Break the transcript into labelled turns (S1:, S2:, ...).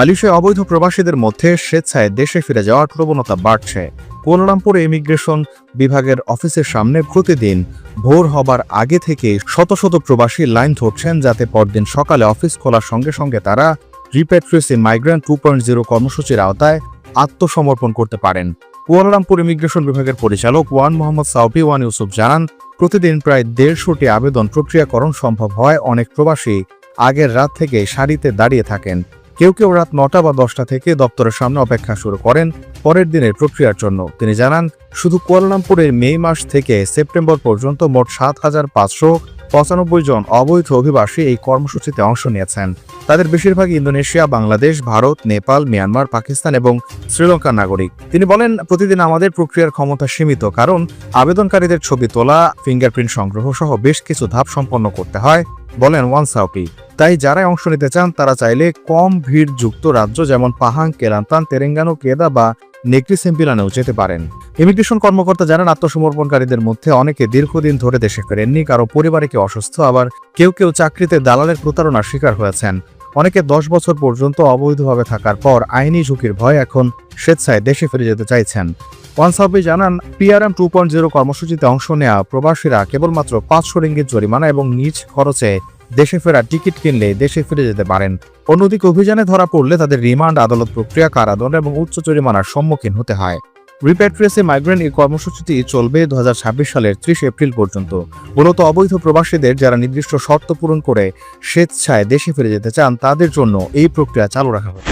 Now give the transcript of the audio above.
S1: মালয়েশিয়ায় অবৈধ প্রবাসীদের মধ্যে স্বেচ্ছায় দেশে ফিরে যাওয়ার প্রবণতা বাড়ছে। কুয়ালালামপুর ইমিগ্রেশন বিভাগের অফিসের সামনে প্রতিদিন ভোর হবার আগে থেকে শত শত প্রবাসী লাইন ধরছেন যাতে পরদিন সকালে অফিস খোলার সঙ্গে সঙ্গে তারা রিপ্যাট্রিয়েসি মাইগ্রেন্ট টু পয়েন্ট জিরো কর্মসূচির আওতায় আত্মসমর্পণ করতে পারেন। কুয়ালালামপুর ইমিগ্রেশন বিভাগের পরিচালক Wan Mohammed Saupee Wan Yusoff জানান, প্রতিদিন প্রায় দেড়শোটি আবেদন প্রক্রিয়াকরণ সম্ভব হয় অনেক প্রবাসী আগের রাত থেকে সারিতে দাঁড়িয়ে থাকেন। কেউ কেউ রাত নটা বা দশটা থেকে দপ্তরের সামনে অপেক্ষা শুরু করেন পরের দিনের প্রক্রিয়ার জন্য। তিনি জানান, শুধু কুয়ালালামপুরের মে মাস থেকে সেপ্টেম্বর পর্যন্ত মোট সাত হাজার পাঁচশো পঁচানব্বই জন অবৈধ অভিবাসী এই কর্মসূচিতে অংশ নিয়েছেন। তাদের বেশিরভাগই ইন্দোনেশিয়া, বাংলাদেশ, ভারত, নেপাল, মিয়ানমার, পাকিস্তান এবং শ্রীলঙ্কার নাগরিক। তিনি বলেন, প্রতিদিন আমাদের প্রক্রিয়ার ক্ষমতা সীমিত কারণ আবেদনকারীদের ছবি তোলা, ফিঙ্গারপ্রিন্ট সংগ্রহ সহ বেশ কিছু ধাপ সম্পন্ন করতে হয়, বলেন ওয়ান সাউপি তাই যারাই অংশ নিতে চান, তারা চাইলে কম ভিড় যুক্ত রাজ্য যেমন পাহাং কেলান্তান তেরেঙ্গানো, কেদা বা নেকরি সেম্পিলানেও যেতে পারেন। ইমিগ্রেশন কর্মকর্তা জানান, আত্মসমর্পণকারীদের মধ্যে অনেকে দীর্ঘদিন ধরে দেশে ফেরেননি, কারও পরিবারে কেউ অসুস্থ, আবার কেউ কেউ চাকরিতে দালালের প্রতারণার শিকার হয়েছেন। অনেকে দশ বছর পর্যন্ত অবৈধভাবে থাকার পর আইনি ঝুঁকির ভয় এখন স্বেচ্ছায় দেশে ফিরে যেতে চাইছেন। ওয়ান সাউবি জানান, পিআরএম টু পয়েন্ট জিরো কর্মসূচিতে অংশ নেওয়া প্রবাসীরা কেবলমাত্র পাঁচশো রিঙ্গিত জরিমানা এবং নিজ খরচে দেশে ফেরার টিকিট কিনলে দেশে ফিরে যেতে পারেন। অন্যদিকে অভিযানে ধরা পড়লে তাদের রিমান্ড, আদালত প্রক্রিয়া, কারাদণ্ড এবং উচ্চ জরিমানার সম্মুখীন হতে হয়। রিপ্যাট্রিয়েসে মাইগ্রেন্ট এই কর্মসূচিটি চলবে দু হাজার ছাব্বিশ সালের ত্রিশ এপ্রিল পর্যন্ত। মূলত অবৈধ প্রবাসীদের যারা নির্দিষ্ট শর্ত পূরণ করে স্বেচ্ছায় দেশে ফিরে যেতে চান, তাদের জন্য এই প্রক্রিয়া চালু রাখা হবে।